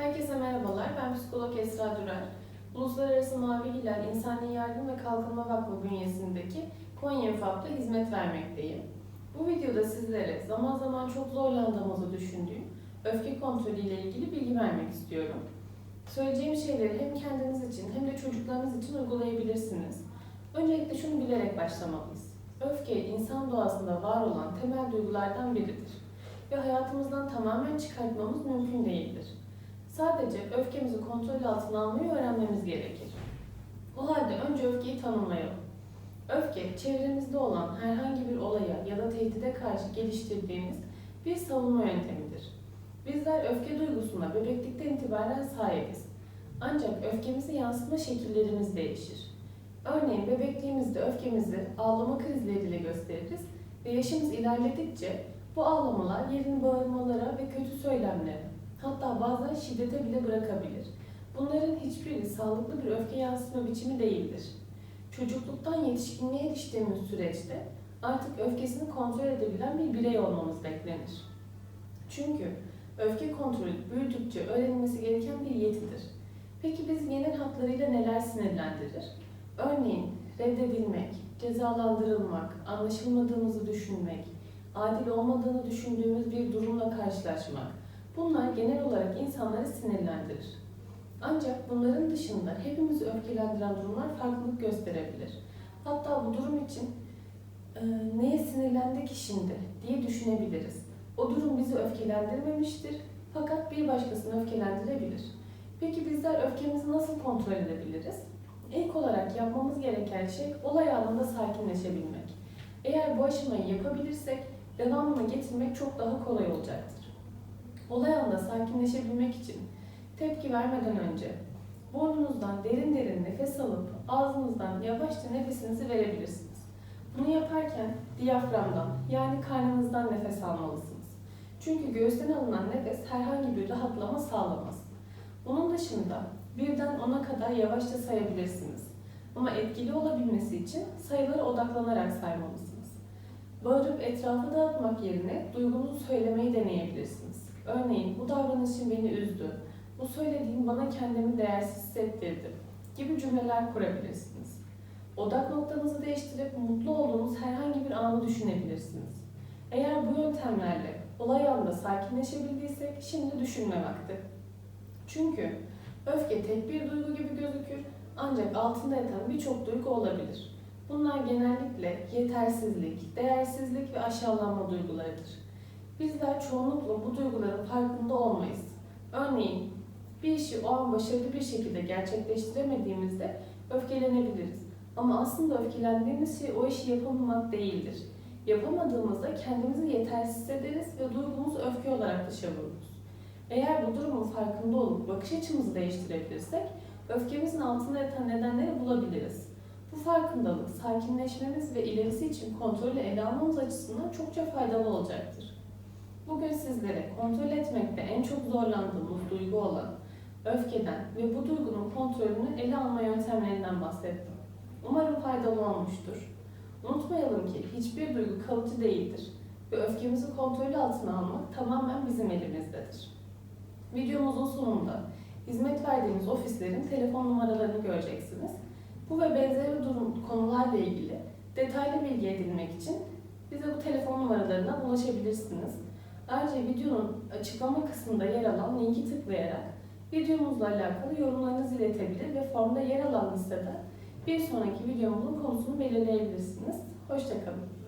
Herkese merhabalar, ben psikolog Esra Dürer. Uluslararası Mavi Hilal İnsani Yardım ve Kalkınma Vakfı bünyesindeki Konya FAP'ta hizmet vermekteyim. Bu videoda sizlere zaman zaman çok zorlandığımızı düşündüğüm öfke kontrolü ile ilgili bilgi vermek istiyorum. Söyleyeceğim şeyleri hem kendiniz için hem de çocuklarınız için uygulayabilirsiniz. Öncelikle şunu bilerek başlamalıyız. Öfke, insan doğasında var olan temel duygulardan biridir ve hayatımızdan tamamen çıkartmamız mümkün değildir. Sadece öfkemizi kontrol altına almayı öğrenmemiz gerekir. O halde önce öfkeyi tanımlayalım. Öfke, çevremizde olan herhangi bir olaya ya da tehdide karşı geliştirdiğimiz bir savunma yöntemidir. Bizler öfke duygusuna bebeklikten itibaren sahibiz. Ancak öfkemizi yansıtma şekillerimiz değişir. Örneğin bebekliğimizde öfkemizi ağlama krizleriyle gösteririz ve yaşımız ilerledikçe bu ağlamalar yerini bağırmalara ve kötü söylemlere, hatta bazen şiddete bile bırakabilir. Bunların hiçbiri sağlıklı bir öfke yansıtma biçimi değildir. Çocukluktan yetişkinliğe eriştiğimiz süreçte artık öfkesini kontrol edebilen bir birey olmamız beklenir. Çünkü öfke kontrolü büyüdükçe öğrenilmesi gereken bir yetidir. Peki biz genel hatlarıyla neler sinirlendirir? Örneğin reddedilmek, cezalandırılmak, anlaşılmadığımızı düşünmek, adil olmadığını düşündüğümüz bir durumla karşılaşmak. Bunlar genel olarak insanları sinirlendirir. Ancak bunların dışında hepimizi öfkelendiren durumlar farklılık gösterebilir. Hatta bu durum için e, neye sinirlendik ki şimdi diye düşünebiliriz. O durum bizi öfkelendirmemiştir fakat bir başkasını öfkelendirebilir. Peki bizler öfkemizi nasıl kontrol edebiliriz? İlk olarak yapmamız gereken şey olay anında sakinleşebilmek. Eğer bu aşamayı yapabilirsek devamını getirmek çok daha kolay olacaktır. Olay anında sakinleşebilmek için tepki vermeden önce burnunuzdan derin derin nefes alıp ağzınızdan yavaşça nefesinizi verebilirsiniz. Bunu yaparken diyaframdan yani karnınızdan nefes almalısınız. Çünkü göğüsten alınan nefes herhangi bir rahatlama sağlamaz. Bunun dışında birden ona kadar yavaşça sayabilirsiniz. Ama etkili olabilmesi için sayılara odaklanarak saymalısınız. Bağırıp etrafı dağıtmak yerine duygunuzu söylemeyi deneyebilirsiniz. Örneğin bu davranışın beni üzdü, bu söylediğin bana kendimi değersiz hissettirdi gibi cümleler kurabilirsiniz. Odak noktanızı değiştirip mutlu olduğunuz herhangi bir anı düşünebilirsiniz. Eğer bu yöntemlerle olay anında sakinleşebildiysek şimdi düşünme vakti. Çünkü öfke tek bir duygu gibi gözükür ancak altında yatan birçok duygu olabilir. Bunlar genellikle yetersizlik, değersizlik ve aşağılanma duygularıdır. Bizler çoğunlukla bu duyguların farkında olmayız. Örneğin bir işi o an başarılı bir şekilde gerçekleştiremediğimizde öfkelenebiliriz. Ama aslında öfkelendiğimiz şey o işi yapamamak değildir. Yapamadığımızda kendimizi yetersiz hissederiz ve duygumuzu öfke olarak dışa vururuz. Eğer bu durumun farkında olup bakış açımızı değiştirebilirsek, öfkemizin altında yatan nedenleri bulabiliriz. Bu farkındalık, sakinleşmemiz ve ilerisi için kontrolü ele almamız açısından çokça faydalı olacaktır. Bugün sizlere kontrol etmekte en çok zorlandığımız duygu olan öfkeden ve bu duygunun kontrolünü ele alma yöntemlerinden bahsettim. Umarım faydalı olmuştur. Unutmayalım ki hiçbir duygu kalıcı değildir ve öfkemizi kontrol altına almak tamamen bizim elimizdedir. Videomuzun sonunda hizmet verdiğimiz ofislerin telefon numaralarını göreceksiniz. Bu ve benzeri durum konularla ilgili detaylı bilgi edinmek için bize bu telefon numaralarından ulaşabilirsiniz. Ayrıca videonun açıklama kısmında yer alan linki tıklayarak videomuzla alakalı yorumlarınızı iletebilir ve formda yer alan listede bir sonraki videomuzun konusunu belirleyebilirsiniz. Hoşçakalın.